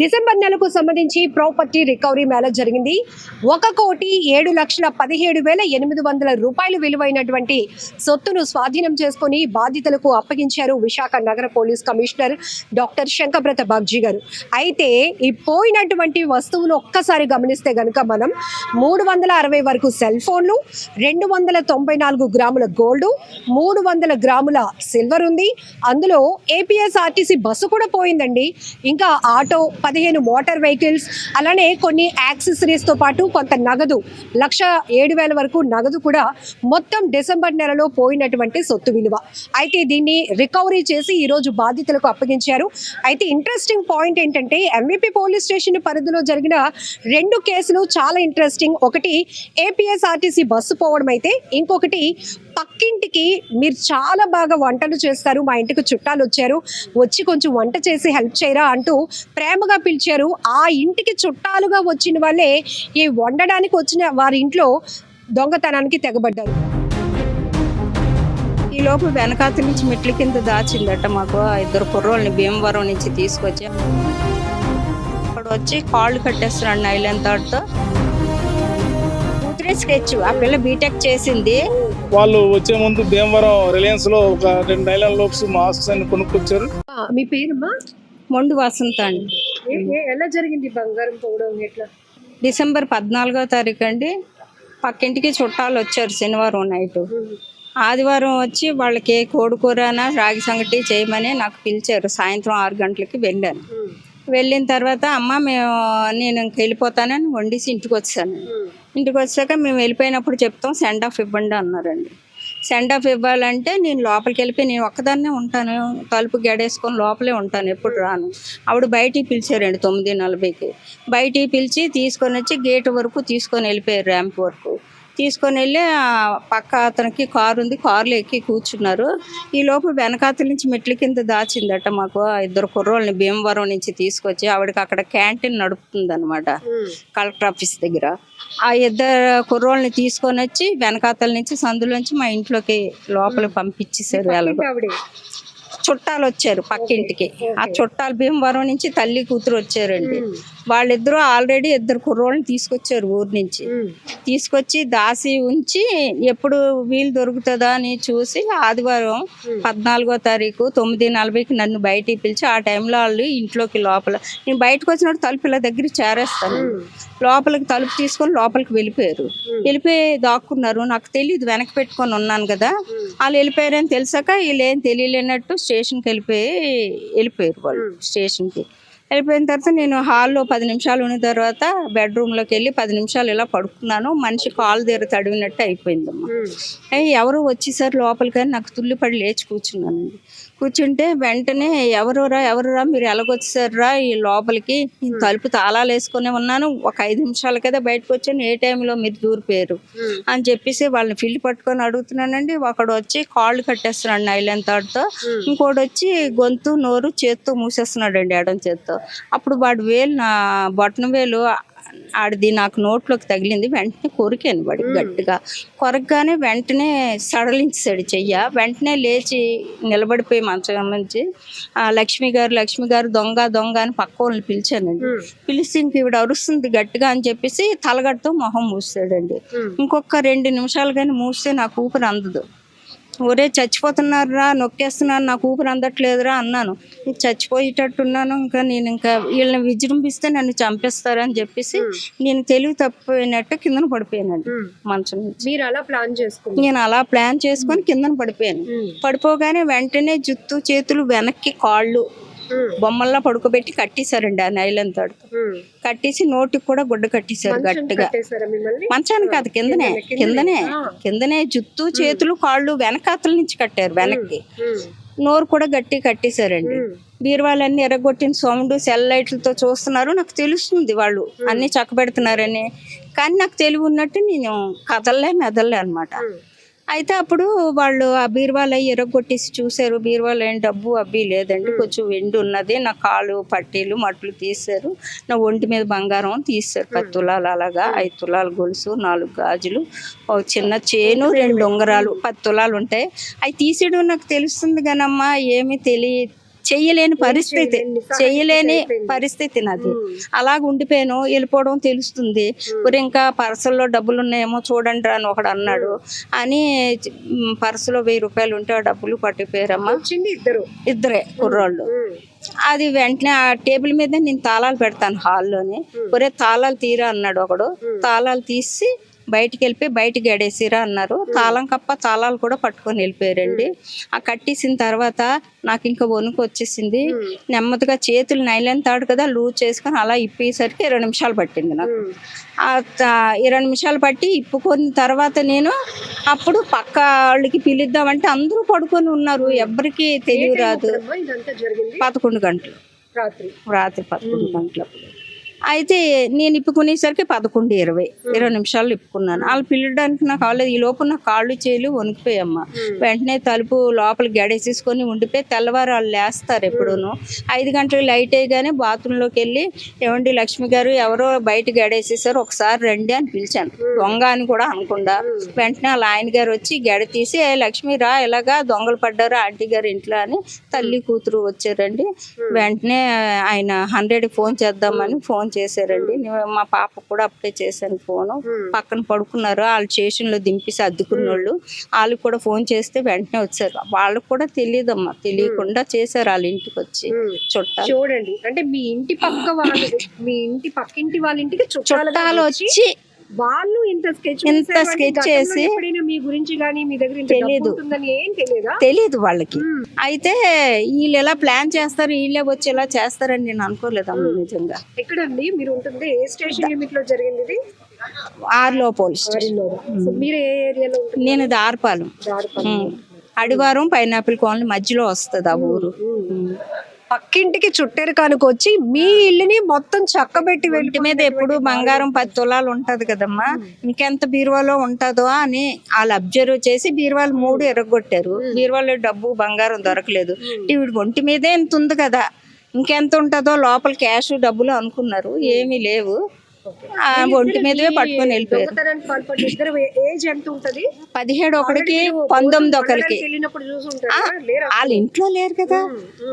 December నెలకు సంబంధించి property recovery Mela జరిగింది. ఒక కోటి ఏడు లక్షల పదిహేడు వేల ఎనిమిది వందల రూపాయలు విలువైనటువంటి సొత్తును స్వాధీనం చేసుకొని బాధితులకు అప్పగించారు విశాఖ నగర police commissioner doctor Shankhabrata Bagchi garu. అయితే ఈ పోయినటువంటి వస్తువులు ఒక్కసారి గమనిస్తే గనుక మనం మూడు వందల అరవై వరకు సెల్ ఫోన్లు రెండు వందల తొంభై నాలుగు గ్రాముల గోల్డ్ మూడు వందల గ్రాముల సిల్వర్ ఉంది. అందులో ఏపీఎస్ఆర్టీసీ బస్సు కూడా పోయిందండి. ఇంకా ఆటో పదిహేను మోటార్ వెహికల్స్ అలానే కొన్ని యాక్సెసరీస్తో పాటు కొంత నగదు లక్ష ఏడు వేల వరకు నగదు కూడా మొత్తం డిసెంబర్ నెలలో పోయినటువంటి సొత్తు విలువ. అయితే దీన్ని రికవరీ చేసి ఈరోజు బాధితులకు అప్పగించారు. అయితే ఇంట్రెస్టింగ్ పాయింట్ ఏంటంటే ఎంవిపి పోలీస్ స్టేషన్ పరిధిలో జరిగిన రెండు కేసులు చాలా ఇంట్రెస్టింగ్ ఒకటి ఏపీఎస్ఆర్టీసీ బస్సు పోవడం అయితే ఇంకొకటి పక్కింటికి మీరు చాలా బాగా వంటలు చేస్తారు. మా ఇంటికి చుట్టాలు వచ్చారు. వచ్చి కొంచెం వంట చేసి హెల్ప్ చేయరా అంటూ ప్రేమగా పిలిచారు. ఆ ఇంటికి చుట్టాలుగా వచ్చిన వాళ్ళే ఈ వండడానికి వచ్చిన వారి ఇంట్లో దొంగతనానికి తెగబడ్డారు. ఈ లోపు వెనకాత నుంచి మెట్ల కింద దాచిందట మాకు ఇద్దరు కుర్రోళ్ళని భీమవరం నుంచి తీసుకొచ్చి. అక్కడ వచ్చి కాళ్ళు కట్టేస్తున్నాడు నైలెన్ తాడుతో కూతురే స్కెచ్ ఆ పిల్ల బీటెక్ చేసింది. వాళ్ళు వచ్చే ముందు భీమవరం రిలయన్స్లో ఒక రెండు నైలాన్ లోప్స్ మాస్క్స్ అన్ని కొనుక్కొచ్చారు. మీ పేరమ్మా? మొండు వసంత అండి. ఎలా జరిగింది బంగారం పోవడం ఎట్లా? డిసెంబర్ పద్నాలుగో తారీఖు అండి. పక్కింటికి చుట్టాలు వచ్చారు శనివారం నైట్ ఆదివారం వచ్చి వాళ్ళకి కోడికూరన రాగి సంగటి చేయమని నాకు పిలిచారు. సాయంత్రం ఆరు గంటలకి వెళ్ళాను. వెళ్ళిన తర్వాత అమ్మ మేము నేను ఇంక వెళ్ళిపోతానని వండేసి ఇంటికి వచ్చాను. ఇంటికి వచ్చాక మేము వెళ్ళిపోయినప్పుడు చెప్తాం సెండ్ ఆఫ్ ఇవ్వండి అన్నారండి. సెండ్ ఆఫ్ ఇవ్వాలంటే నేను లోపలికి వెళ్ళిపోయి నేను ఒక్కదాన్నే ఉంటాను. తలుపు గడేసుకొని లోపలే ఉంటాను ఎప్పుడు రాను. ఆవిడ బయటికి పిలిచారండి తొమ్మిది నలభైకి. బయటికి పిలిచి తీసుకొని వచ్చి గేట్ వరకు తీసుకొని వెళ్ళిపోయారు ర్యాంప్ వరకు. తీసుకొని వెళ్ళి పక్క అతనికి కారు ఉంది కారులో ఎక్కి కూర్చున్నారు. ఈ లోపు వెనకాతల నుంచి మెట్ల కింద దాచిందట మాకు ఆ ఇద్దరు కుర్రోళ్ళని భీమవరం నుంచి తీసుకొచ్చి ఆవిడకి అక్కడ క్యాంటీన్ నడుపుతుంది అనమాట కలెక్టర్ ఆఫీస్ దగ్గర. ఆ ఇద్దరు కుర్రోళ్ళని తీసుకొని వచ్చి వెనకాతల నుంచి సందులోంచి మా ఇంట్లోకి లోపల పంపించేశారు ఎలాగో. ఆవిడే? చుట్టాలు వచ్చారు పక్కింటికి. ఆ చుట్టాలు భీమవరం నుంచి తల్లి కూతురు వచ్చారండి. వాళ్ళిద్దరూ ఆల్రెడీ ఇద్దరు కుర్రోళ్ళని తీసుకొచ్చారు ఊరు నుంచి. తీసుకొచ్చి దాసి ఉంచి ఎప్పుడు వీలు దొరుకుతుందా అని చూసి ఆదివారం పద్నాలుగో తారీఖు తొమ్మిది నలభైకి నన్ను బయటికి పిలిచి ఆ టైంలో వాళ్ళు ఇంట్లోకి లోపల నేను బయటకు వచ్చినప్పుడు తలుపుల దగ్గర చేరేస్తాను. లోపలికి తలుపు తీసుకొని లోపలికి వెళ్ళిపోయారు. వెళ్ళిపోయి దాక్కున్నారు. నాకు తెలియదు వెనక పెట్టుకొని ఉన్నాను కదా. వాళ్ళు వెళ్ళిపోయారని తెలిసాక వీళ్ళు ఏం తెలియలేనట్టు స్టేషన్కి వెళ్ళిపోయి వెళ్ళిపోయారు వాళ్ళు స్టేషన్కి. వెళ్ళిపోయిన తర్వాత నేను హాల్లో పది నిమిషాలు ఉన్న తర్వాత బెడ్రూమ్లోకి వెళ్ళి పది నిమిషాలు ఇలా పడుకున్నాను. మనిషి కాలు దగ్గర తడివినట్టు అయిపోయిందమ్మా. అయ్యి ఎవరు వచ్చేసారు లోపలికని నాకు తుల్లిపడి లేచి కూర్చున్నానండి. కూర్చుంటే వెంటనే ఎవరురా ఎవరురా మీరు ఎలాగొచ్చారా ఈ లోపలికి? తలుపు తాళాలు వేసుకొని ఉన్నాను. ఒక ఐదు నిమిషాల కదా బయటకు వచ్చాను. ఏ టైంలో మీరు దూరిపోయారు అని చెప్పేసి వాళ్ళని ఫిల్డ్ పట్టుకొని అడుగుతున్నానండి. ఒకడు వచ్చి కాళ్ళు కట్టేస్తున్నాడు నైలెన్ తాడుతో. ఇంకోటి వచ్చి గొంతు నోరు చేత్తో మూసేస్తున్నాడు అండి ఎడం చేత్తో. అప్పుడు వాడు వేలు నా బొట్టన వేలు ఆడిది నాకు నోట్లోకి తగిలింది. వెంటనే కొరికాను వాడికి గట్టిగా. కొరకగానే వెంటనే సడలించాడు చెయ్య. వెంటనే లేచి నిలబడిపోయి మంచం నుంచి "ఆ, లక్ష్మి గారు లక్ష్మి గారు దొంగ దొంగ అని పక్క వాళ్ళని పిలిచానండి. పిలిచి ఇంక ఈవిడ అరుస్తుంది గట్టిగా అని చెప్పేసి తలగడతో మొహం మూసాడండి ఇంకొక రెండు నిమిషాలు కానీ మూస్తే నాకు ఊపిరి అందదు. ఒరే చచ్చిపోతున్నారా నొక్కేస్తున్నారు నాకు ఊపిరి అందట్లేదురా అన్నాను. చచ్చిపోయేటట్టున్నాను ఇంకా నేను ఇంకా వీళ్ళని విజృంభిస్తే నన్ను చంపేస్తారని చెప్పేసి నేను తెలివి తప్పిపోయినట్టు కిందన పడిపోయానండి మంచం మీరు అలా ప్లాన్ చేసుకున్నారు? నేను అలా ప్లాన్ చేసుకొని కిందన పడిపోయాను. పడిపోగానే వెంటనే జుత్తు చేతులు వెనక్కి కాళ్ళు బొమ్మల్లా పడుకోబెట్టి కట్టేశారండి ఆ నైలన్ తాడుతో కట్టేసి నోటికి కూడా గుడ్డ కట్టేశారు గట్టిగా. మంచానికి కాదు కిందనే కిందనే కిందనే. జుత్తు చేతులు కాళ్ళు వెనకాతల నుంచి కట్టారు వెనక్కి. నోరు కూడా గట్టి కట్టేశారండి. బీరువాలన్నీ ఎరగొట్టిన సౌండ్ సెల్ లైట్లతో చూస్తున్నారు నాకు తెలుస్తుంది వాళ్ళు. అన్ని చక్కబెడుతున్నారని. కానీ నాకు తెలివి ఉన్నట్టు నేను కదలలే మెదలలే అనమాట అయితే అప్పుడు వాళ్ళు ఆ బీరువాలు ఎరగొట్టేసి చూశారు. బీరువాలు ఏం డబ్బు అబ్బి లేదండి. కొంచెం వెండి ఉన్నది. నా కాళ్ళు పట్టీలు మట్లు తీశారు. నా ఒంటి మీద బంగారం తీశారు. పది తులాలు అలాగా. ఐదు తులాలు గొలుసు నాలుగు గాజులు ఒక చిన్న చేను రెండు ఉంగరాలు పది తులాలు ఉంటాయి. అవి తీసేయడం నాకు తెలుస్తుంది కానమ్మా ఏమీ తెలియ చెయ్యలేని పరిస్థితి చెయ్యలేని. పరిస్థితి నాది. అలాగ ఉండిపోయాను వెళ్ళిపోవడం తెలుస్తుంది. ఇప్పుడు ఇంకా పర్సుల్లో డబ్బులు ఉన్నాయేమో చూడండి అని ఒకడు అన్నాడు. అని పర్సులో వెయ్యి రూపాయలు ఉంటే ఆ డబ్బులు పట్టిపోయారమ్మా. ఇద్దరు. ఇద్దరే కుర్రోళ్ళు. అది వెంటనే ఆ టేబుల్ మీద నేను తాళాలు పెడతాను హాల్లోని. ఒరే తాళాలు తీరా అన్నాడు ఒకడు. తాళాలు తీసి బయటికి వెళ్ళిపోయి బయటికి గడేసిరా అన్నారు. తాళం కప్ప తాళాలు కూడా పట్టుకొని వెళ్ళిపోయారండి. ఆ కట్టేసిన తర్వాత నాకు ఇంకా వణుకు వచ్చేసింది. నెమ్మదిగా చేతులు నైలాన్ తాడు కదా లూజ్ చేసుకొని అలా ఇప్పేసరికి ఇరవై నిమిషాలు పట్టింది నాకు. ఇరవై నిమిషాలు పట్టి ఇప్పుకున్న తర్వాత నేను అప్పుడు పక్క వాళ్ళకి పిలుద్దామంటే అందరూ పడుకొని ఉన్నారు. ఎవ్వరికి తెలియరాదు. పదకొండు గంటలు. రాత్రి. రాత్రి పదకొండు గంటలప్పుడు అయితే నేను ఇప్పుకునేసరికి పదకొండు ఇరవై ఇరవై నిమిషాలు ఇప్పుకున్నాను. వాళ్ళు పిల్లడానికి నాకు కాలేదు. ఈ లోపు నా కాళ్ళు చేలు వణికిపోయమ్మ వెంటనే తలుపు లోపల గడేసేసుకొని ఉండిపోయి తెల్లవారు వాళ్ళు లేస్తారు ఎప్పుడూను. ఐదు గంటలకు లైట్ అయ్యగానే బాత్రూంలోకి వెళ్ళి ఏమండి లక్ష్మి గారు ఎవరో బయట గడేసేసారు ఒకసారి రండి అని పిలిచాను. దొంగ అని కూడా అనకుండా వెంటనే వాళ్ళ ఆయన గారు వచ్చి గడ తీసి "ఏ లక్ష్మి రా ఎలాగా దొంగలు పడ్డారు ఆంటీ గారు ఇంట్లో అని తల్లి కూతురు వచ్చారండి. వెంటనే ఆయన హండ్రెడ్ ఫోన్ చేద్దామని ఫోన్ చేశారండి. నేను మా పాప కూడా అప్పుడే చేశాను ఫోను. పక్కన పడుకున్నారు. వాళ్ళు స్టేషన్లో దింపేసి అద్దుకున్న వాళ్ళు కూడా ఫోన్ చేస్తే వెంటనే వచ్చారు. వాళ్ళకి కూడా తెలియదమ్మా. తెలియకుండా చేశారు వాళ్ళ ఇంటికి వచ్చి చుట్టాలు చూడండి. అంటే మీ ఇంటి పక్క వాళ్ళు మీ ఇంటి పక్కింటి వాళ్ళ ఇంటికి చుట్టాలు వచ్చి వాళ్ళు ఇంత స్కెచ్ ఇంత sketch చేసి మీ గురించి గానీ మీ దగ్గర తెలియదా తెలియదు వాళ్ళకి. అయితే వీళ్ళు ఎలా ప్లాన్ చేస్తారు వీళ్ళే వచ్చి ఇలా చేస్తారని నేను అనుకోలేదమ్మా నిజంగా. ఎక్కడండి? మీరు ఉంటుంది ఏ స్టేషన్ లిమిట్లో జరిగింది ఇది? ఆర్లో పోలీస్ స్టేషన్. మీరు ఏ ఏరియాలో నేను దారిపాలెం. అడివారం పైనాపిల్ కాలనీ మధ్యలో వస్తుంది ఆ ఊరు. పక్కింటికి చుట్టేరు కానుకొచ్చి మీ ఇల్లుని మొత్తం చక్కబెట్టి వెళ్ళి మీద ఎప్పుడు బంగారం పది తులాలు ఉంటది కదమ్మా. ఇంకెంత బీరువాలో ఉంటుందో అని వాళ్ళు అబ్జర్వ్ చేసి బీరువాలు మూడు ఎరగొట్టారు. బీరువాలో డబ్బు బంగారం దొరకలేదు. ఈవిడ ఒంటి మీదే ఎంత ఉంది కదా? ఇంకెంత ఉంటుందో లోపల క్యాష్ డబ్బులు అనుకున్నారు. ఏమీ లేవు. ఒంటి మీదవే పట్టుకొని వెళ్ళిపోయారు. పదిహేడు ఒకరికి పంతొమ్మిది ఒకరికి. వాళ్ళ ఇంట్లో లేరు కదా.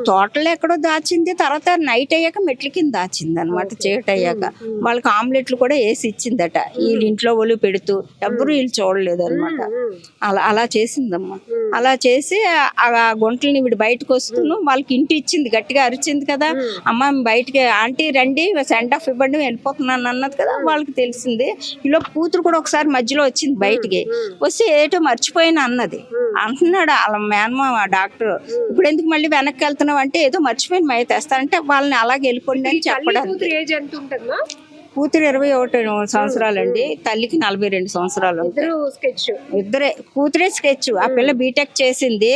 తోటలో ఎక్కడో దాచింది తర్వాత నైట్ అయ్యాక మెట్ల కింద దాచింది అనమాట చీకటి అయ్యాక. వాళ్ళకి ఆమ్లెట్లు కూడా వేసి ఇచ్చిందట. వీళ్ళ ఇంట్లో వాళ్ళు పెడుతూ ఎవ్వరూ వీళ్ళు చూడలేదు అనమాట అలా అలా చేసిందమ్మా. అలా చేసి ఆ గుంటలని వీడు బయటకు వస్తూను వాళ్ళకి ఇంటి ఇచ్చింది గట్టిగా అరిచింది కదా. అమ్మ బయటికి ఆంటీ రండి సెండ్ ఆఫ్ ఇవ్వండి వెళ్ళిపోతున్నాను అన్నది కదా వాళ్ళకి తెలిసింది. ఈలో కూతురు కూడా ఒకసారి మధ్యలో వచ్చింది బయటికి. వస్తే ఏటో మర్చిపోయిన అన్నది. అంటున్నాడు వాళ్ళ మేనమామ డాక్టర్. ఇప్పుడు ఎందుకు మళ్ళీ వెనక్కి వెళ్తున్నావు అంటే ఏదో మర్చిపోయిన మై తెస్తానంటే వాళ్ళని అలాగే వెళ్ళిపోండి అని చెప్పడానికి. కూతురు ఇరవై ఒకటి సంవత్సరాలండి తల్లికి నలభై రెండు సంవత్సరాలు. ఇద్దరు స్కెచ్. ఇద్దరే కూతురే స్కెచ్. ఆ పిల్ల బీటెక్ చేసింది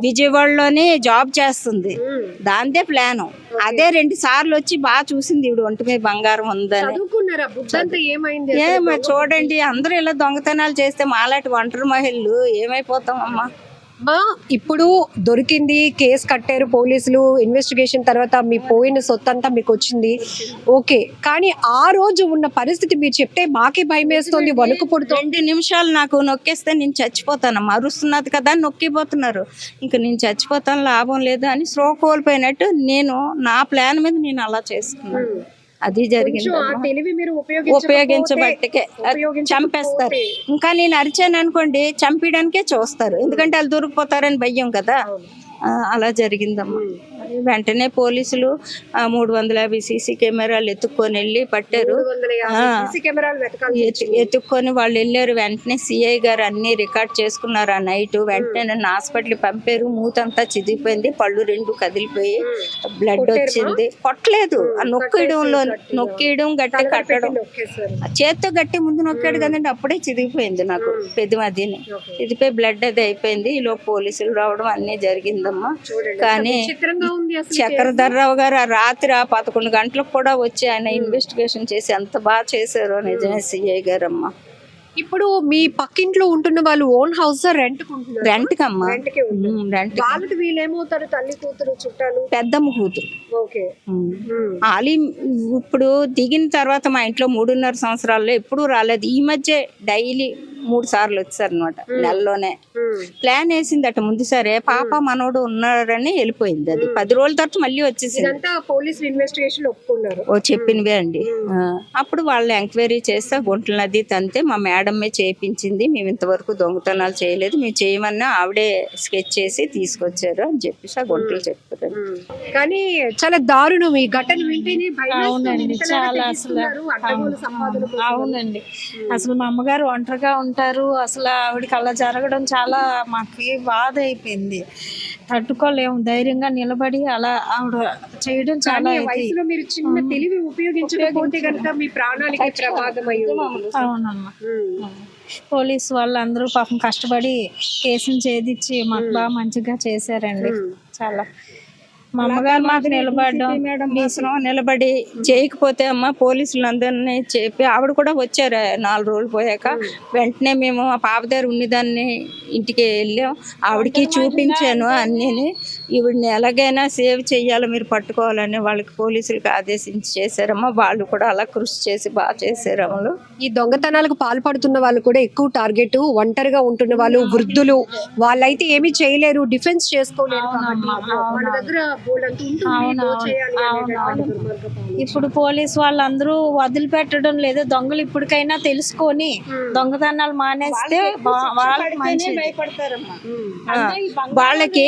విజయవాడలోనే జాబ్ చేస్తుంది. దాందే ప్లాన్. అదే రెండు సార్లు వచ్చి బాగా చూసింది ఇవిడు ఒంటి మీద బంగారం ఉందని. చూడండి అందరూ ఇలా దొంగతనాలు చేస్తే మాలాంటి ఒంటరి మహిళలు ఏమైపోతామమ్మా? మా ఇప్పుడు దొరికింది కేసు కట్టారు పోలీసులు ఇన్వెస్టిగేషన్ తర్వాత మీ పోయిన సొత్తు అంతా మీకు వచ్చింది. ఓకే కానీ ఆ రోజు ఉన్న పరిస్థితి మీరు చెప్తే మాకే భయం వేస్తుంది వణుకు పుడుతుంది. రెండు నిమిషాలు నాకు నొక్కేస్తే నేను చచ్చిపోతాను. అరుస్తున్నది కదా అని నొక్కిపోతున్నారు. ఇంకా నేను చచ్చిపోతాను లాభం లేదు అని స్లో కోల్పోయినట్టు నేను నా ప్లాన్ మీద నేను అలా చేసుకున్నాను. అది జరిగింది తెలివి మీరు ఉపయోగించకపోతే- ఉపయోగించబట్టికే చంపేస్తారు. ఇంకా నేను అరిచాను అనుకోండి చంపేయడానికే చూస్తారు. ఎందుకంటే వాళ్ళు దొరికిపోతారని భయం కదా. అలా జరిగిందమ్మా. వెంటనే పోలీసులు ఆ, మూడు వందల యాభై సీసీ కెమెరాలు ఎత్తుక్కొని వెళ్ళి పట్టారు. ఎత్తుక్కొని వాళ్ళు వెళ్ళారు. వెంటనే సిఐ గారు అన్ని రికార్డ్ చేసుకున్నారు ఆ నైట్. వెంటనే నన్ను హాస్పిటల్ పంపారు. మూతంతా చిదిగిపోయింది పళ్ళు రెండు కదిలిపోయి బ్లడ్ వచ్చింది. కొట్టలేదు. ఆ నొక్కేయడంలో నొక్కేయడం గట్టి కట్టడం. చేత్తో గట్టి ముందు నొక్కాడు కదండి అప్పుడే చిదిగిపోయింది నాకు పెద్ద మధ్యని. చిదిపోయి బ్లడ్ అది అయిపోయింది. ఈలో పోలీసులు రావడం అన్నీ జరిగిందమ్మా. కానీ ఉంది చక్రధర్రావు గారు ఆ రాత్రి ఆ పదకొండు గంటలకు కూడా వచ్చి ఆయన ఇన్వెస్టిగేషన్ చేసి ఎంత బాగా చేశారో నిజమే సిఐ గారమ్మ. ఇప్పుడు మీ పక్కింట్లో ఉంటున్న వాళ్ళు ఓన్ హౌస్ రెంట్ రెంట్ కమ్మా రెంట్ వాళ్ళకి వీళ్ళు ఏమవుతారు తల్లి కూతురు చుట్టాలు? పెద్దమ్మ కూతురు ఓకే. ఆలి ఇప్పుడు దిగిన తర్వాత మా ఇంట్లో మూడున్నర సంవత్సరాల్లో ఎప్పుడూ రాలేదు. ఈ మధ్య డైలీ మూడు సార్లు వచ్చారు అనమాట నెలలోనే. ప్లాన్ వేసిందట ముందు సరే పాప మనోడు ఉన్నారని వెళ్ళిపోయింది అది. పది రోజుల తర్వాత మళ్ళీ వచ్చేసింది. పోలీసులు ఇన్వెస్టిగేషన్ ఒప్పుకున్నారు. ఓ చెప్పినవే అండి. అప్పుడు వాళ్ళు ఎంక్వైరీ చేస్తే గుంటల నది తంతే మా మేడమే చేయించింది మేము ఇంతవరకు దొంగతనాలు చేయలేదు మేము చేయమన్నా ఆవిడే స్కెచ్ చేసి తీసుకొచ్చారు అని చెప్పేసి ఆ గుంటలు చెప్పారు. కానీ చాలా దారుణం ఈ ఘటన వింటేనే. అవునండి చాలా అసలు. అవునండి. అసలు మా అమ్మగారు ఒంటరిగా ఉంటారు. అసలు ఆవిడకి అలా జరగడం చాలా మాకు బాధ అయిపోయింది తట్టుకోలేము. ధైర్యంగా నిలబడి అలా ఆవిడ చేయడం చాలా. వయసులో మీరు చిన్న తెలివి ఉపయోగించకపోతే కనుక మీ ప్రాణాలకి ప్రమాదం. అవునమ్మా. పోలీస్ వాళ్ళందరూ పాపం కష్టపడి కేసుని ఛేదించి మాకు బాగా మంచిగా చేశారండి. చాలా. మా అమ్మగారు మాకు నిలబడడం నిలబడి చేయకపోతే అమ్మ పోలీసులు అందరినీ చెప్పి ఆవిడ కూడా వచ్చారు నాలుగు రోజులు పోయాక. వెంటనే మేము ఆ పాప దగ్గర ఉన్నదాన్ని ఇంటికి వెళ్ళాం. ఆవిడకి చూపించాను అన్నీని. ఈవిడ్ని ఎలాగైనా సేవ్ చెయ్యాలి మీరు పట్టుకోవాలని వాళ్ళకి పోలీసులకు ఆదేశించి చేశారమ్మా. వాళ్ళు కూడా అలా కృషి చేసి బాగా చేశారు అమ్మలు ఈ దొంగతనాలకు పాల్పడుతున్న వాళ్ళు కూడా ఎక్కువ టార్గెట్ ఒంటరిగా ఉంటున్న వాళ్ళు వృద్ధులు. వాళ్ళైతే ఏమీ చేయలేరు డిఫెన్స్ చేసుకోలేరు దగ్గర ఇప్పుడు పోలీస్ వాళ్ళందరూ వదిలిపెట్టడం లేదు దొంగలు ఇప్పటికైనా తెలుసుకొని దొంగతనాలు మానేస్తే వాళ్ళకి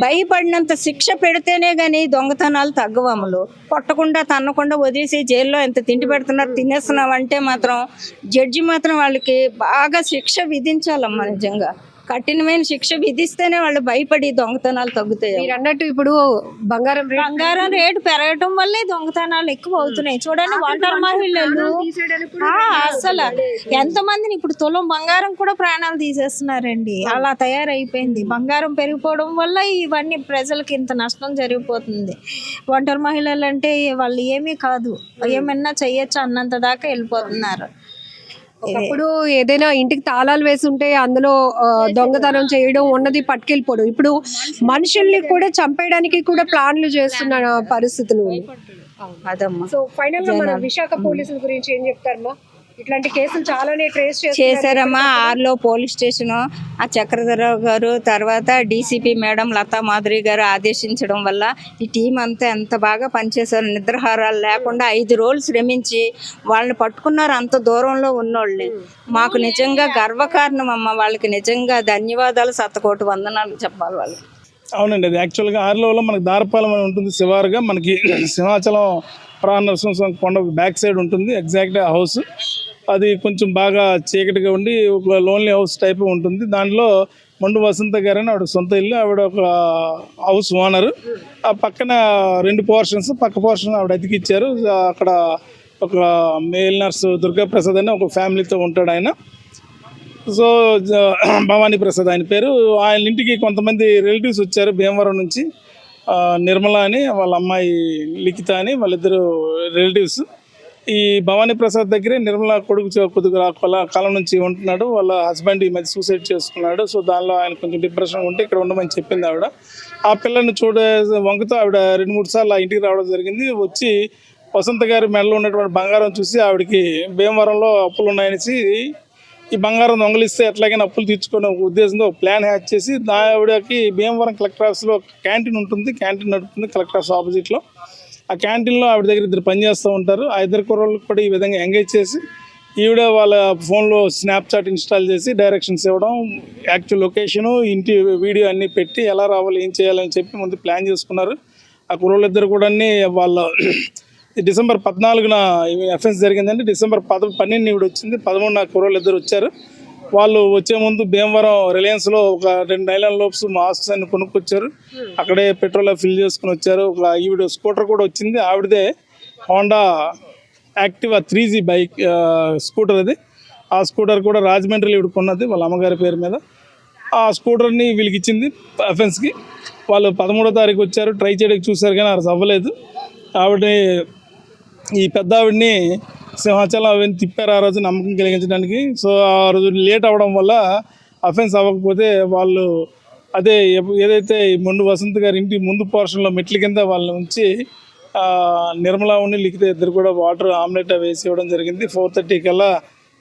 భయపడినంత శిక్ష పెడితేనే గాని దొంగతనాలు తగ్గవములు కొట్టకుండా తన్నకుండా వదిలేసి జైల్లో ఎంత తిండి పెడుతున్నారు తినేస్తున్నాం అంటే మాత్రం జడ్జి మాత్రం వాళ్ళకి బాగా శిక్ష విధించాలమ్మా నిజంగా. కఠినమైన శిక్ష విధిస్తేనే వాళ్ళు భయపడి దొంగతనాలు తగ్గుతాయి మీరు అన్నట్టు ఇప్పుడు బంగారం రేట్ బంగారం రేటు పెరగటం వల్లే దొంగతనాలు ఎక్కువ అవుతున్నాయి. చూడండి ఒంటరి మహిళలు అసలు ఎంత మందిని ఇప్పుడు తులం బంగారం కూడా ప్రాణాలు తీసేస్తున్నారండి. అలా తయారైపోయింది. బంగారం పెరిగిపోవడం వల్ల ఇవన్నీ ప్రజలకి ఇంత నష్టం జరిగిపోతుంది. ఒంటరి మహిళలు అంటే వాళ్ళు ఏమీ కాదు. ఏమన్నా చెయ్యొచ్చు అన్నంత దాకా వెళ్ళిపోతున్నారు. ఒకప్పుడు ఏదైనా ఇంటికి తాళాలు వేసి ఉంటే అందులో దొంగతనం చేయడం ఉన్నది పట్టుకెళ్ళిపోవడం. ఇప్పుడు మనుషుల్ని కూడా చంపేయడానికి కూడా ప్లాన్లు చేస్తున్న పరిస్థితులు. అదమ్మా. సో ఫైనల్గా మన విశాఖ పోలీసుల గురించి ఏం చెప్తారమ్మా? ఇట్లాంటి కేసులు చాలానే ట్రేస్ చేశారమ్మా ఆర్లో పోలీస్ స్టేషన్. ఆ చక్రధరరావు గారు తర్వాత డీసీపీ మేడం లతా మాధురి గారు ఆదేశించడం వల్ల ఈ టీం అంతా ఎంత బాగా పనిచేశారు నిద్రహారాలు లేకుండా ఐదు రోజులు శ్రమించి వాళ్ళని పట్టుకున్నారు అంత దూరంలో ఉన్నోళ్ళని. మాకు నిజంగా గర్వకారణం అమ్మ వాళ్ళకి నిజంగా ధన్యవాదాలు సత్తకోటి వందనాలు చెప్పాలి వాళ్ళు అవునండి అది యాక్చువల్గా ఆర్లోలో మనకి దారపాలెం అని ఉంటుంది శివారుగా. మనకి సింహాచలం ప్రాణ నరసింహస్వామి కొండ బ్యాక్ సైడ్ ఉంటుంది ఎగ్జాక్ట్ హౌస్ అది కొంచెం బాగా చీకటిగా ఉండి ఒక లోన్లీ హౌస్ టైప్ ఉంటుంది. దాంట్లో మండు వసంత గారు అని ఆవిడ సొంత ఇల్లు ఆవిడ ఒక హౌస్ ఓనర్ ఆ పక్కన రెండు పోర్షన్స్ పక్క పోర్షన్ ఆవిడ అతికిచ్చారు. అక్కడ ఒక మేల్ నర్స్ దుర్గాప్రసాద్ అని ఒక ఫ్యామిలీతో ఉంటాడు ఆయన. సో జ- భవానీ ప్రసాద్ ఆయన పేరు. ఆయన ఇంటికి కొంతమంది రిలేటివ్స్ వచ్చారు భీమవరం నుంచి. నిర్మల అని వాళ్ళ అమ్మాయి లిఖిత అని వాళ్ళిద్దరు రిలేటివ్స్. ఈ భవానీ ప్రసాద్ దగ్గరే నిర్మల కొడుకు కొద్దిగా కొల కాలం నుంచి ఉంటున్నాడు. వాళ్ళ హస్బెండ్ ఈ మధ్య సూసైడ్ చేసుకున్నాడు. సో దానిలో ఆయన కొంచెం డిప్రెషన్ ఉంటే ఇక్కడ ఉండమని చెప్పింది ఆవిడ. ఆ పిల్లని చూడ వంకతో ఆవిడ రెండు మూడు సార్లు ఆ ఇంటికి రావడం జరిగింది. వచ్చి వసంత గారి మెడలో ఉన్నటువంటి బంగారం చూసి ఆవిడకి భీమవరంలో అప్పులు ఉన్నాయనేసి ఈ బంగారం దొంగలిస్తే ఎట్లాగైనా అప్పులు తీర్చుకునే ఉద్దేశంతో ప్లాన్ హ్యాచ్ చేసి దా ఆవిడకి భీమవరం కలెక్టర్ ఆఫీస్లో ఒక క్యాంటీన్ ఉంటుంది. క్యాంటీన్ నడుపుతుంది కలెక్టర్ ఆఫీస్ ఆపోజిట్లో ఆ క్యాంటీన్లో ఆవిడ దగ్గర ఇద్దరు పనిచేస్తూ ఉంటారు. ఆ ఇద్దరు కుర్రోళ్ళకి కూడా ఈ విధంగా ఎంగేజ్ చేసి ఈవిడ వాళ్ళ ఫోన్లో స్నాప్చాట్ ఇన్స్టాల్ చేసి డైరెక్షన్స్ ఇవ్వడం యాక్చువల్ లొకేషను ఇంటి వీడియో అన్నీ పెట్టి ఎలా రావాలి ఏం చేయాలని చెప్పి ముందు ప్లాన్ చేసుకున్నారు. ఆ కుర్రోళ్ళిద్దరు కూడా వాళ్ళ డిసెంబర్ పద్నాలుగున ఎఫెన్స్ జరిగిందండి. డిసెంబర్ పద పన్నెండు ఇవిడ వచ్చింది. పదమూడున కుర్రోళ్ళు ఇద్దరు వచ్చారు. వాళ్ళు వచ్చే ముందు భీమవరం రిలయన్స్లో ఒక రెండు నైలాన్ లోప్స్ మాస్క్స్ అన్ని కొనుక్కొచ్చారు. అక్కడే పెట్రోల్ ఫిల్ చేసుకుని వచ్చారు. ఒక ఈవిడ స్కూటర్ కూడా వచ్చింది. ఆవిడదే Honda Activa three G bike scooter అది. ఆ స్కూటర్ కూడా రాజమండ్రిలో ఈవిడ కొన్నది వాళ్ళ అమ్మగారి పేరు మీద. ఆ స్కూటర్ని వీళ్ళకి ఇచ్చింది అఫెన్స్కి. వాళ్ళు పదమూడో తారీఖు వచ్చారు. ట్రై చేయడానికి చూశారు కానీ అది అవ్వలేదు. ఆవిడని ఈ పెద్ద ఆవిడని సింహాచలం అవన్నీ తిప్పారు ఆ రోజు నమ్మకం కలిగించడానికి. సో ఆ రోజు లేట్ అవ్వడం వల్ల అఫెన్స్ అవ్వకపోతే వాళ్ళు అదే ఏదైతే మొండు వసంత్ గారి ఇంటి ముందు పోర్షన్లో మెట్ల కింద వాళ్ళని ఉంచి నిర్మలా ఉండి లిఖిత ఇద్దరు కూడా వాటర్ ఆమ్లెట్ వేసి ఇవ్వడం జరిగింది. ఫోర్ థర్టీ కల్లా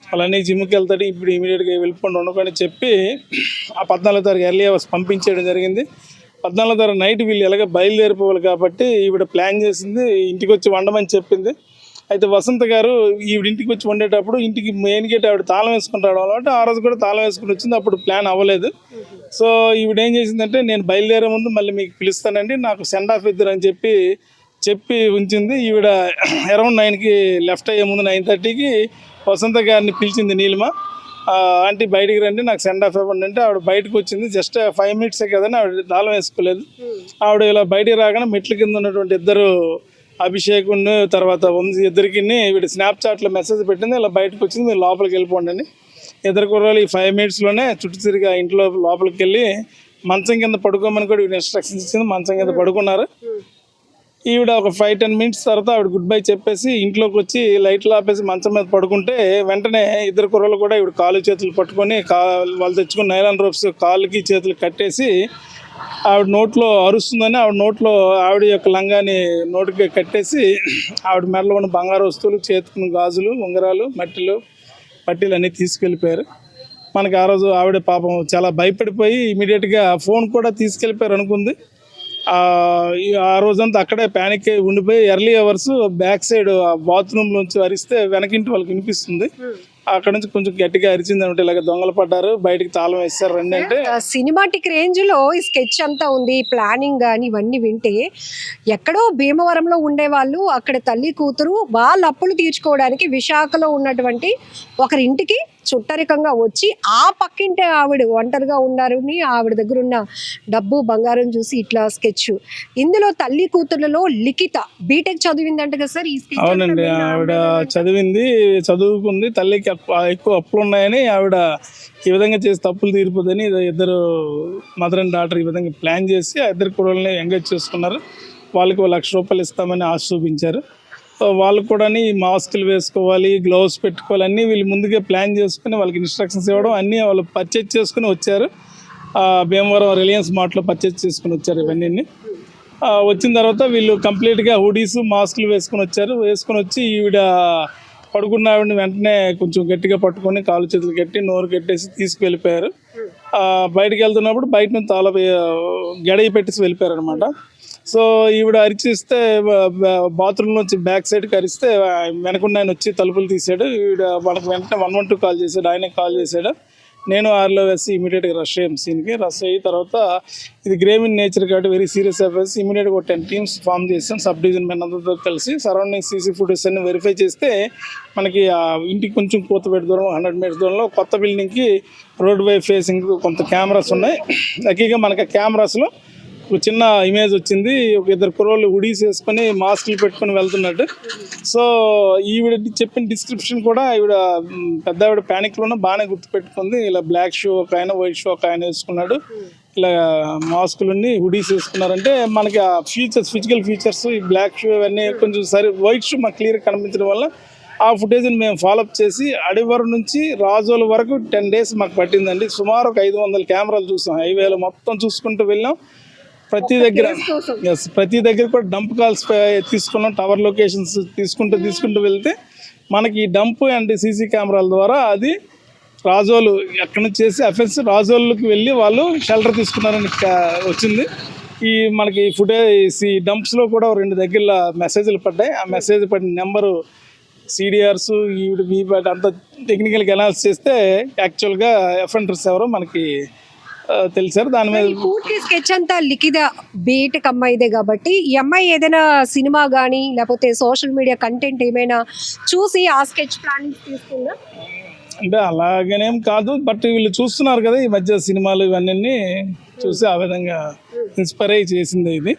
వాళ్ళని జిమ్కి వెళ్తాడు. ఇప్పుడు ఇమీడియట్గా వెళ్ళిపోండి ఉండకని చెప్పి ఆ పద్నాలుగో తారీఖు ఎర్లీ అవర్స్ పంపించేయడం జరిగింది. పద్నాలుగో తారీఖు నైట్ వీళ్ళు ఎలాగ బయలుదేరిపోవాలి కాబట్టి ఈవిడ ప్లాన్ చేసింది ఇంటికి వచ్చి వండమని చెప్పింది. అయితే వసంత గారు ఈవిడ ఇంటికి వచ్చి వండేటప్పుడు ఇంటికి మెయిన్ గేట్ ఆవిడ తాళం వేసుకుని రావడం కాబట్టి ఆ రోజు కూడా తాళం వేసుకుని వచ్చింది అప్పుడు ప్లాన్ అవ్వలేదు. సో ఈవిడ ఏం చేసిందంటే నేను బయలుదేరే ముందు మళ్ళీ మీకు పిలుస్తానండి నాకు సెండ్ ఆఫ్ ఇద్దరు అని చెప్పి చెప్పి ఉంచింది. ఈవిడ అరౌండ్ నైన్కి లెఫ్ట్ అయ్యే ముందు నైన్ థర్టీకి వసంత గారిని పిలిచింది నీలిమ. ఆంటీ బయటికి రండి నాకు సెండ్ ఆఫ్ ఇవ్వండి అంటే ఆవిడ బయటకు వచ్చింది. జస్ట్ ఫైవ్ మినిట్సే కదని ఆవిడ తాళం వేసుకోలేదు. ఆవిడ ఇలా బయటికి రాగానే మెట్ల కింద ఉన్నటువంటి ఇద్దరు అభిషేక్ తర్వాత వంశీ ఇద్దరికి వీడు స్నాప్చాట్లో మెసేజ్ పెట్టింది ఇలా బయటకు వచ్చింది మీరు లోపలికి వెళ్ళిపోండి అని. ఇద్దరు కుర్రాలు ఈ ఫైవ్ మినిట్స్లోనే చుట్టూ తిరిగి ఇంట్లో లోపలికి వెళ్ళి మంచం కింద పడుకోమని కూడా ఇన్స్ట్రక్షన్స్ ఇచ్చింది మంచం కింద పడుకున్నారు. ఈవిడ ఒక ఫైవ్ టెన్ మినిట్స్ తర్వాత ఆవిడ గుడ్ బై చెప్పేసి ఇంట్లోకి వచ్చి లైట్లు ఆపేసి మంచం మీద పడుకుంటే వెంటనే ఇద్దరు కుర్రలు కూడా ఈవిడ కాలు చేతులు పట్టుకొని కా వాళ్ళు తెచ్చుకున్న నైలాన్ రోప్స్ కాళ్ళకి చేతులు కట్టేసి ఆవిడ నోట్లో అరుస్తుందని ఆవిడ నోట్లో ఆవిడ యొక్క లంగాని నోటికి కట్టేసి ఆవిడ మెడలో ఉన్న బంగారు వస్తువులు చేతుకున్న గాజులు ఉంగరాలు మట్టిలు పట్టీలు అన్నీ తీసుకెళ్ళిపోయారు. మనకి ఆ రోజు ఆవిడ పాపం చాలా భయపడిపోయి ఇమీడియట్గా ఫోన్ కూడా తీసుకెళ్ళిపోయారు అనుకుంది. ఆ రోజంతా అక్కడే ప్యానిక్ అయి ఉండిపోయి early hours back side bathroom నుంచి అరిస్తే వెనకింటి వాళ్ళకి వినిపిస్తుంది. అక్కడ నుంచి కొంచెం గట్టిగా అరిచింది అనమాట ఇలాగ దొంగలు పడ్డారు బయటికి తాళం వేస్తారు రండి అంటే. సినిమాటిక్ రేంజ్లో ఈ స్కెచ్ అంతా ఉంది ప్లానింగ్ కానీ ఇవన్నీ వింటే ఎక్కడో భీమవరంలో ఉండే వాళ్ళు అక్కడ తల్లి కూతురు వాళ్ళ అప్పులు తీర్చుకోవడానికి విశాఖలో ఉన్నటువంటి ఒకరి ఇంటికి చుట్టరికంగా వచ్చి ఆ పక్కింటి ఆవిడ ఒంటరిగా ఉన్నారని ఆవిడ దగ్గర ఉన్న డబ్బు బంగారం చూసి ఇట్లా స్కెచ్. ఇందులో తల్లి కూతుర్లలో లిఖిత బీటెక్ చదివిందంట కదా సార్ ఈ అవునండి ఆవిడ చదివింది చదువుకుంది తల్లికి ఎక్కువ అప్పులు ఉన్నాయని ఆవిడ ఈ విధంగా చేసి తప్పులు తీరిపోదని ఇది ఇద్దరు మదర్ అండ్ డాటర్ ఈ విధంగా ప్లాన్ చేసి ఆ ఇద్దరు కుర్రల్ని ఎంగేజ్ చేసుకున్నారు. వాళ్ళకి ఒక లక్ష రూపాయలు ఇస్తామని ఆశ చూపించారు. వాళ్ళు కూడా మాస్కులు వేసుకోవాలి గ్లౌస్ పెట్టుకోవాలి అన్నీ వీళ్ళు ముందుగా ప్లాన్ చేసుకుని వాళ్ళకి ఇన్స్ట్రక్షన్స్ ఇవ్వడం అన్నీ వాళ్ళు పర్చేజ్ చేసుకుని వచ్చారు. భీమవరం రిలయన్స్ మార్ట్లో పర్చేజ్ చేసుకుని వచ్చారు ఇవన్నీ వచ్చిన తర్వాత వీళ్ళు కంప్లీట్గా హుడీస్ మాస్కులు వేసుకొని వచ్చారు. వేసుకొని వచ్చి ఈవిడ పడుకున్న ఆవిడని వెంటనే కొంచెం గట్టిగా పట్టుకొని కాలు చేతులు కట్టి నోరు కట్టేసి తీసుకువెళ్ళిపోయారు. బయటకు బయటికి వెళ్తున్నప్పుడు బయట నుంచి తాళ గడయి పెట్టేసి వెళ్ళిపోయారు అనమాట సో ఈవిడ అరిచిస్తే బాత్రూమ్ నుంచి బ్యాక్ సైడ్కి అరిస్తే వెనకుండా ఆయన వచ్చి తలుపులు తీసాడు ఈవిడ మనకు వెంటనే వన్ వన్ టూ కాల్ చేశాడు. ఆయన కాల్ చేశాడు. నేను ఆర్లో వేసి ఇమీడియట్గా రష్ అయ్యాం సీన్కి. రష్ అయ్యి తర్వాత ఇది గ్రేమిన్ నేచర్ కాబట్టి వెరీ సీరియస్ అఫేర్స్. ఇమీడియట్గా ఒక టెన్ టీమ్స్ ఫామ్ చేసాం. సబ్ డివిజన్ మెన్ అందరితో కలిసి సరౌండింగ్ సీసీ ఫుటేజ్ అన్ని వెరిఫై చేస్తే మనకి ఇంటికి కొంచెం కోతపేట దూరం హండ్రెడ్ మీటర్స్ దూరంలో కొత్త బిల్డింగ్కి రోడ్ వై ఫేసింగ్ కొంత కెమెరాస్ ఉన్నాయి. లక్కీగా మనకి కెమెరాస్లో ఒక చిన్న ఇమేజ్ వచ్చింది. ఒక ఇద్దరు కుర్రోళ్ళు ఉడీస్ వేసుకొని మాస్కులు పెట్టుకొని వెళ్తున్నట్టు. సో ఈవిడ చెప్పిన డిస్క్రిప్షన్ కూడా ఈవిడ పెద్ద ఆవిడ ప్యానిక్లోనే బాగానే గుర్తుపెట్టుకుంది. ఇలా బ్లాక్ షూ ఒక ఆయన వైట్ షూ ఒక ఆయన వేసుకున్నాడు. ఇలా మాస్కులన్నీ హుడీస్ వేసుకున్నారంటే మనకి ఆ ఫీచర్స్ ఫిజికల్ ఫీచర్స్ ఈ బ్లాక్ షూ ఇవన్నీ కొంచెం సరి వైట్ షూ మాకు క్లియర్ కనిపించడం వల్ల ఆ ఫుటేజ్ని మేము ఫాలోఅప్ చేసి అడివరం నుంచి రాజోల వరకు టెన్ డేస్ మాకు పట్టిందండి. సుమారు ఒక ఐదు వందల కెమెరాలు చూసాం. హైవేలో మొత్తం చూసుకుంటూ వెళ్ళాం. ప్రతి దగ్గర ఎస్ ప్రతి దగ్గర కూడా డంప్ కాల్స్ తీసుకున్నాం టవర్ లొకేషన్స్ తీసుకుంటూ తీసుకుంటూ వెళ్తే మనకి ఈ డంప్ అండ్ సీసీ కెమెరాల ద్వారా అది రాజోలు ఎక్కడి నుంచి చేసి అఫెన్స్ రాజోళ్ళకి వెళ్ళి వాళ్ళు షెల్టర్ తీసుకున్నారని కా- వచ్చింది. ఈ మనకి ఫుటేజ్ ఈ డంప్స్లో కూడా రెండు దగ్గర మెసేజ్లు పడ్డాయి. ఆ మెసేజ్ పడిన నెంబరు సిడిఆర్స్ ఈవిడ వీపాట్ అంతా టెక్నికల్గా అనాలిసిస్ చేస్తే యాక్చువల్గా ఎఫెండర్స్ ఎవరో మనకి తెలిసారు. దాని మీద పూర్తి స్కెచ్ అంతా లిఖిత బీటెక్ అమ్మాయిదే కాబట్టి ఈ అమ్మాయి ఏదైనా సినిమా కానీ లేకపోతే సోషల్ మీడియా కంటెంట్ ఏమైనా చూసి ఆ స్కెచ్ ప్లానింగ్ తీసుకుందా? అంటే అలాగనేం కాదు. బట్ వీళ్ళు చూస్తున్నారు కదా ఈ మధ్య సినిమాలు ఇవన్నీ చూసి ఆ విధంగా ఇన్స్పైర్ అయ్యి చేసింది ఇది.